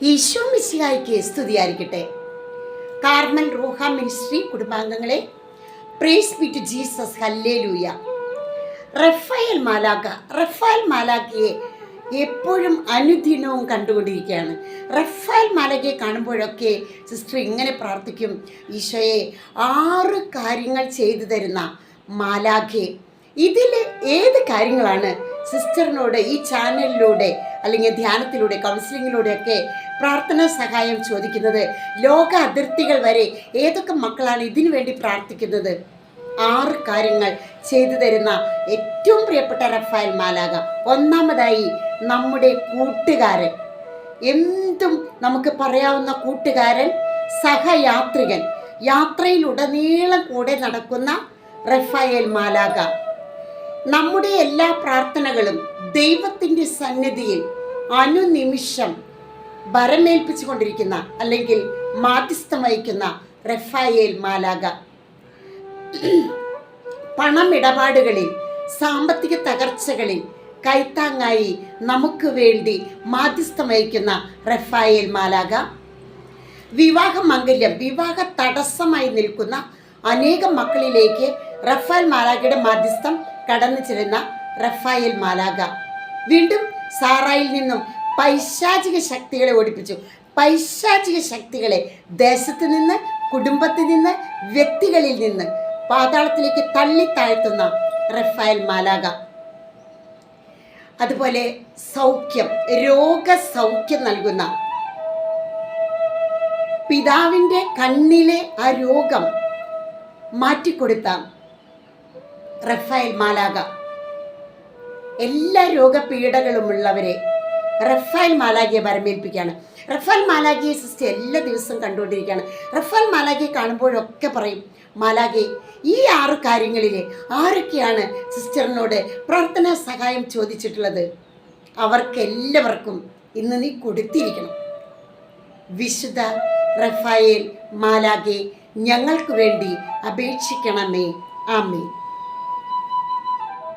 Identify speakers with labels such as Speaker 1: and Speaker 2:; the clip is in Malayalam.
Speaker 1: ഈശോ മിശിഹായ്ക്ക് സ്തുതിയായിരിക്കട്ടെ. കാർമൽ റൂഹ മിനിസ്ട്രി കുടുംബാംഗങ്ങളെ praise to Jesus hallelujah Raphael മാലാഖ റഫായൽ മാലാഖയെ എപ്പോഴും അനുദിനവും കണ്ടുകൊണ്ടിരിക്കുകയാണ്. റഫായൽ മാലാഖയെ കാണുമ്പോഴൊക്കെ സിസ്റ്റർ ഇങ്ങനെ പ്രാർത്ഥിക്കും ഈശോയെ ആറ് കാര്യങ്ങൾ ചെയ്തു തരുന്ന മാലാഖെ ഇതിൽ ഏത് കാര്യങ്ങളാണ് സിസ്റ്ററിനോട് ഈ ചാനലിലൂടെ അല്ലെങ്കിൽ ധ്യാനത്തിലൂടെ കൗൺസിലിങ്ങിലൂടെയൊക്കെ പ്രാർത്ഥനാ സഹായം ചോദിക്കുന്നത് ലോക അതിർത്തികൾ വരെ ഏതൊക്കെ മക്കളാണ് ഇതിനു വേണ്ടി പ്രാർത്ഥിക്കുന്നത്? ആറ് കാര്യങ്ങൾ ചെയ്തു തരുന്ന ഏറ്റവും പ്രിയപ്പെട്ട റഫായൽ മാലാക ഒന്നാമതായി നമ്മുടെ കൂട്ടുകാരൻ. എന്തും നമുക്ക് പറയാവുന്ന കൂട്ടുകാരൻ സഹയാത്രികൻ. യാത്രയിലുടനീളം കൂടെ നടക്കുന്ന റഫായേൽ മാലാക നമ്മുടെ എല്ലാ പ്രാർത്ഥനകളും ദൈവത്തിന്റെ സന്നിധിയിൽ അനുനിമിഷം ഭരമേൽപ്പിച്ചു കൊണ്ടിരിക്കുന്ന അല്ലെങ്കിൽ മാധ്യസ്ഥം വഹിക്കുന്ന റഫായേൽ മാലാക പണമിടപാടുകളിൽ സാമ്പത്തിക തകർച്ചകളിൽ കൈത്താങ്ങായി നമുക്ക് വേണ്ടി മാധ്യസ്ഥം വഹിക്കുന്ന റഫായേൽ മാലാക വിവാഹ മംഗല്യം വിവാഹ തടസ്സമായി നിൽക്കുന്ന അനേകം മക്കളിലേക്ക് റഫാൽ മാലാഖയുടെ മാധ്യസ്ഥം കടന്നു ചെല്ലുന്ന റഫായൽ മാലാഖ. വീണ്ടും സാറായിൽ നിന്നും പൈശാചിക ശക്തികളെ ഓടിപ്പിച്ചു. പൈശാചിക ശക്തികളെ ദേശത്ത് നിന്ന് കുടുംബത്തിൽ നിന്ന് വ്യക്തികളിൽ നിന്ന് പാതാളത്തിലേക്ക് തള്ളി താഴ്ത്തുന്ന റഫായൽ മാലാഖ. അതുപോലെ സൗഖ്യം രോഗസൗഖ്യം നൽകുന്ന പിതാവിന്റെ കണ്ണിലെ ആ രോഗം മാറ്റിക്കൊടുത്ത റഫായൽ മാലാക എല്ലാ രോഗപീഠകളുമുള്ളവരെ റഫേൽ മാലാഖിയെ വരമേൽപ്പിക്കുകയാണ് റഫാൽ മാലാഖിയെ സിസ്റ്റർ എല്ലാ ദിവസവും കണ്ടുകൊണ്ടിരിക്കുകയാണ്. റഫാൽ മാലാഖിയെ കാണുമ്പോഴൊക്കെ പറയും മാലാഖെ ഈ ആറ് കാര്യങ്ങളിൽ ആരൊക്കെയാണ് സിസ്റ്ററിനോട് പ്രാർത്ഥനാ സഹായം ചോദിച്ചിട്ടുള്ളത്? അവർക്കെല്ലാവർക്കും ഇന്ന് നീ കൊടുത്തിരിക്കണം. വിശുദ്ധ റഫായേൽ മാലാഖെ ഞങ്ങൾക്ക് വേണ്ടി അപേക്ഷിക്കണമേ. ആമേ